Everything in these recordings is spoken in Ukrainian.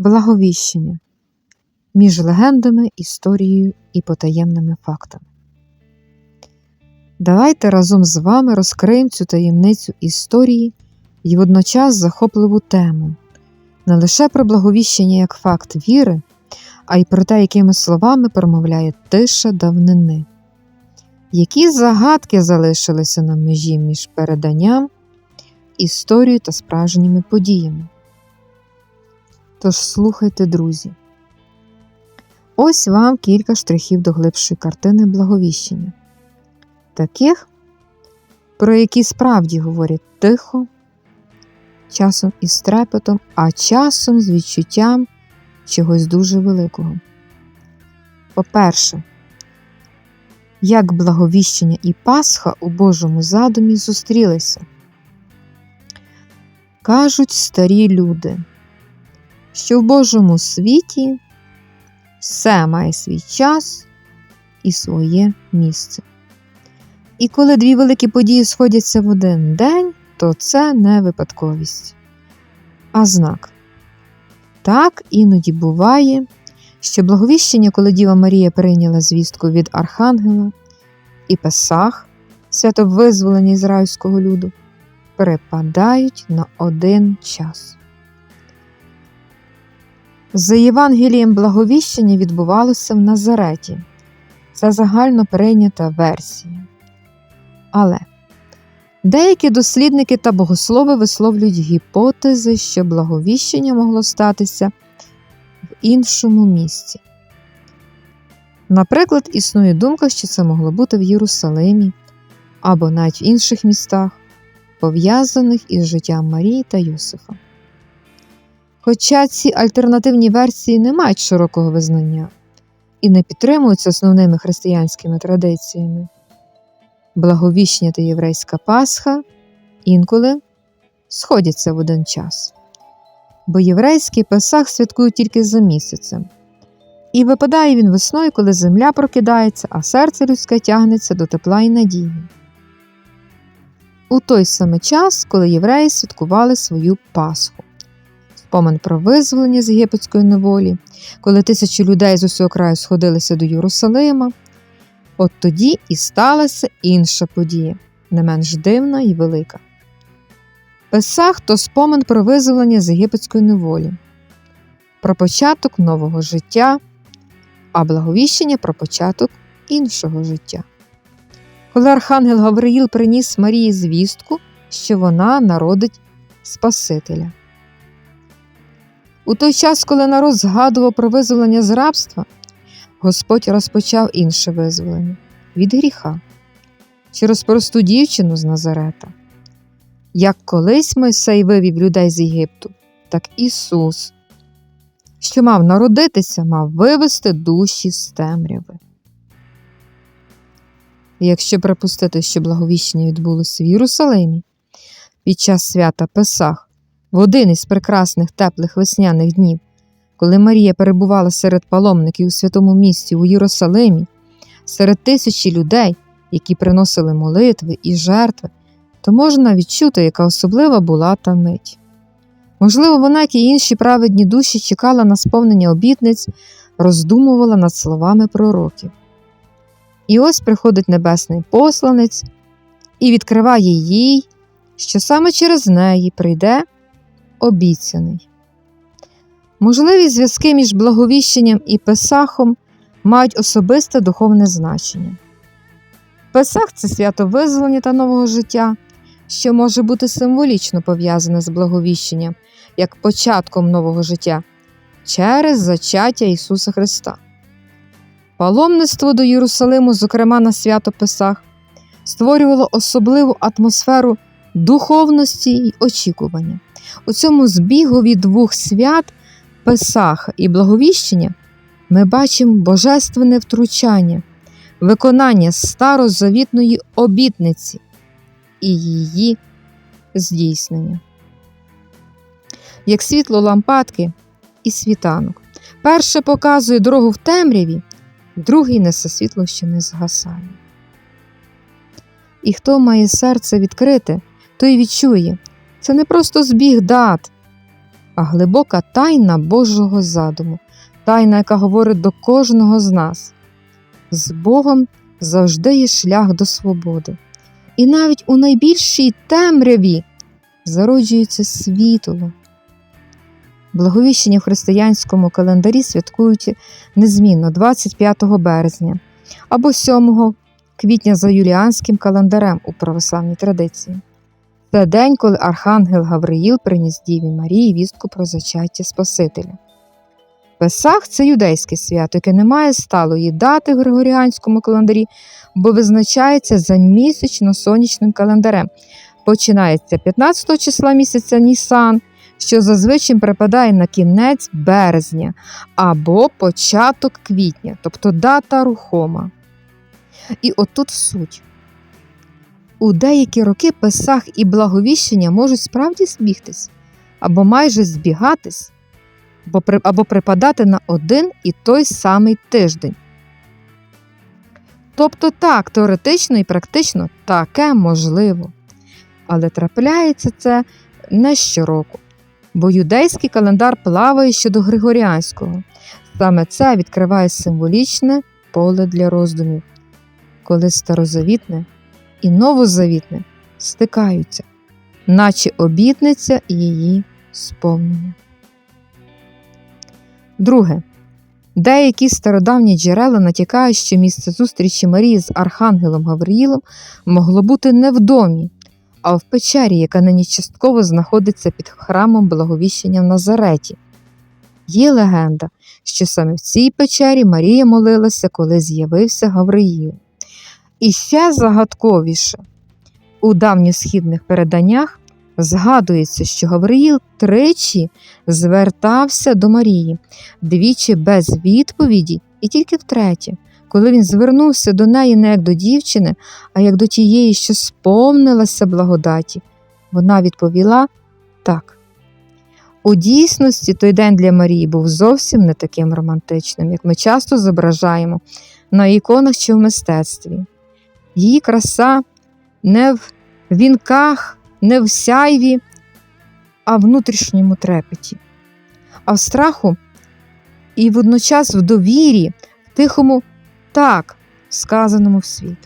Благовіщення між легендами, історією і потаємними фактами. Давайте разом з вами розкриємо цю таємницю історії і водночас захопливу тему не лише про благовіщення як факт віри, а й про те, якими словами промовляє тиша давнини. Які загадки залишилися на межі між переданням, історією та справжніми подіями? Тож слухайте, друзі. Ось вам кілька штрихів до глибшої картини благовіщення, таких, про які справді говорять тихо, часом із трепетом, а часом з відчуттям чогось дуже великого. По-перше, як благовіщення і Пасха у Божому задумі зустрілися. Кажуть старі люди, що в Божому світі все має свій час і своє місце. І коли дві великі події сходяться в один день, то це не випадковість, а знак. Так іноді буває, що благовіщення, коли Діва Марія прийняла звістку від Архангела і Песах, свято визволення ізраїльського люду, припадають на один час. За Євангелієм благовіщення відбувалося в Назареті. Це загально прийнята версія. Але деякі дослідники та богослови висловлюють гіпотези, що благовіщення могло статися в іншому місці. Наприклад, існує думка, що це могло бути в Єрусалимі або навіть в інших містах, пов'язаних із життям Марії та Йосифа. Хоча ці альтернативні версії не мають широкого визнання і не підтримуються основними християнськими традиціями, благовіщення та єврейська Пасха інколи сходяться в один час, бо єврейський Песах святкують тільки за місяцем, і випадає він весною, коли земля прокидається, а серце людське тягнеться до тепла і надії. У той самий час, коли євреї святкували свою Пасху спомин про визволення з єгипетської неволі, коли тисячі людей з усього краю сходилися до Єрусалима. От тоді і сталася інша подія, не менш дивна і велика. Песах то спомин про визволення з єгипетської неволі, про початок нового життя, а благовіщення про початок іншого життя. Коли Архангел Гавриїл приніс Марії звістку, що вона народить Спасителя. У той час, коли народ згадував про визволення з рабства, Господь розпочав інше визволення від гріха через просту дівчину з Назарета. Як колись Мойсей вивів людей з Єгипту, так Ісус, що мав народитися, мав вивести душі з темряви. Якщо припустити, що благовіщення відбулося в Єрусалимі під час свята Песах, в один із прекрасних теплих весняних днів, коли Марія перебувала серед паломників у святому місті у Єрусалимі, серед тисячі людей, які приносили молитви і жертви, то можна відчути, яка особлива була та мить. Можливо, вона, як і інші праведні душі, чекала на сповнення обітниць, роздумувала над словами пророків. І ось приходить небесний посланець і відкриває їй, що саме через неї прийде обіцяний. Можливі зв'язки між благовіщенням і Песахом мають особисте духовне значення. Песах це свято визволення та нового життя, що може бути символічно пов'язане з благовіщенням як початком нового життя через зачаття Ісуса Христа. Паломництво до Єрусалиму, зокрема на свято Песах, створювало особливу атмосферу духовності й очікування. У цьому збігові двох свят Песах і Благовіщення ми бачимо божественне втручання, виконання старозавітної обітниці і її здійснення. Як світло лампадки і світанок. Перше показує дорогу в темряві, другий несе світло, що не згасає. І хто має серце відкрите, той відчує, це не просто збіг дат, а глибока тайна Божого задуму, тайна, яка говорить до кожного з нас. З Богом завжди є шлях до свободи. І навіть у найбільшій темряві зароджується світло. Благовіщення в християнському календарі святкують незмінно 25 березня або 7 квітня за юліанським календарем у православній традиції. Це день, коли Архангел Гавриїл приніс Діві Марії вістку про зачаття Спасителя. Песах це юдейське свято, яке не має сталої дати в Григоріанському календарі, бо визначається за місячно-сонячним календарем. Починається 15 числа місяця Нісан, що зазвичай припадає на кінець березня або початок квітня, тобто дата рухома. І отут суть. У деякі роки Песах і благовіщення можуть справді збігтись або майже збігатись, або, при, або припадати на один і той самий тиждень. Тобто так, теоретично і практично таке можливо. Але трапляється це не щороку, бо юдейський календар плаває щодо Григоріанського. Саме це відкриває символічне поле для роздумів, коли старозавітне і новозавітне стикаються, наче обітниця її сповнення. Друге. Деякі стародавні джерела натякають, що місце зустрічі Марії з Архангелом Гавриїлом могло бути не в домі, а в печері, яка нині частково знаходиться під храмом Благовіщення в Назареті. Є легенда, що саме в цій печері Марія молилася, коли з'явився Гавриїл. І ще загадковіше у давньосхідних переданнях згадується, що Гавриїл тричі звертався до Марії, двічі без відповіді, і тільки втретє, коли він звернувся до неї не як до дівчини, а як до тієї, що сповнилася благодаті, вона відповіла так. У дійсності той день для Марії був зовсім не таким романтичним, як ми часто зображаємо на іконах чи в мистецтві. Її краса не в вінках, не в сяйві, а в внутрішньому трепеті, а в страху і водночас в довірі, в тихому так, сказаному в світ.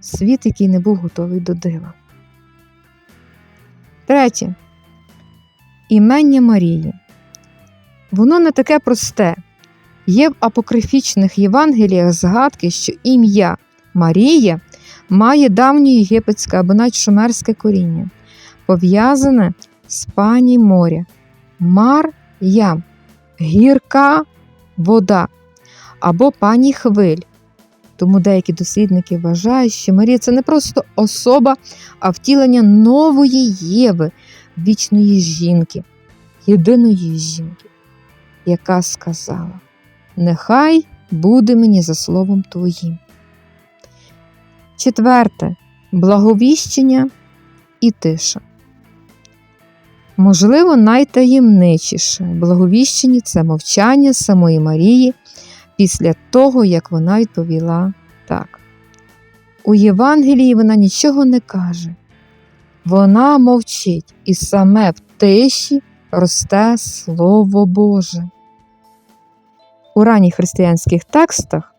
Світ, який не був готовий до дива. Третє. Імення Марії. Воно не таке просте. Є в апокрифічних Євангеліях згадки, що ім'я Марія має давнє єгипетське або навіть шумерське коріння, пов'язане з пані моря, мар ям, гірка вода або пані хвиль. Тому деякі дослідники вважають, що Марія це не просто особа, а втілення нової Єви, вічної жінки, єдиної жінки, яка сказала: Нехай буде мені за словом Твоїм. Четверте благовіщення і тиша. Можливо, найтаємничіше благовіщення це мовчання самої Марії після того, як вона відповіла так. У Євангелії вона нічого не каже. Вона мовчить і саме в тиші росте Слово Боже. У ранніх християнських текстах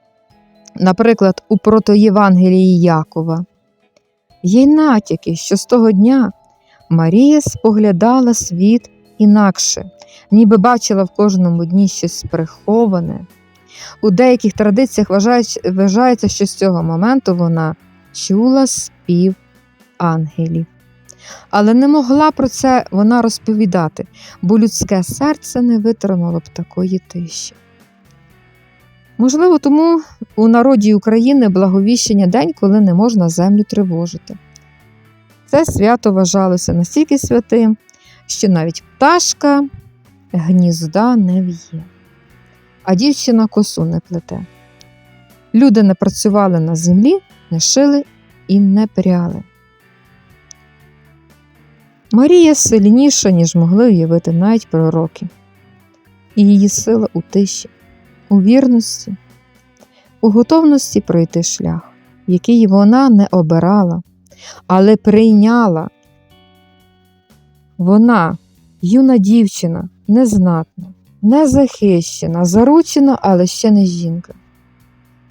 наприклад, у протоєвангелії Якова. Є натяки, що з того дня Марія споглядала світ інакше, ніби бачила в кожному дні щось приховане. У деяких традиціях вважається, що з цього моменту вона чула спів ангелів. Але не могла про це вона розповідати, бо людське серце не витримало б такої тиші. Можливо, тому у народі України благовіщення день, коли не можна землю тривожити. Це свято вважалося настільки святим, що навіть пташка гнізда не в'є, а дівчина косу не плете. Люди не працювали на землі, не шили і не пряли. Марія сильніша, ніж могли уявити навіть пророки, і її сила у тиші у вірності, у готовності пройти шлях, який вона не обирала, але прийняла. Вона юна дівчина, незнатна, незахищена, заручена, але ще не жінка.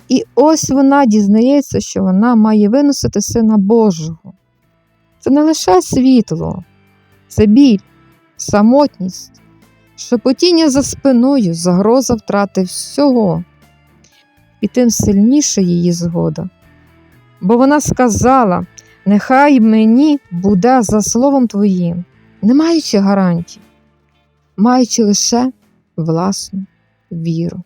І ось вона дізнається, що вона має виносити Сина Божого. Це не лише світло, це біль, самотність, шепотіння за спиною, загроза втрати всього. І тим сильніша її згода. Бо вона сказала: нехай мені буде за словом твоїм, не маючи гарантій, маючи лише власну віру.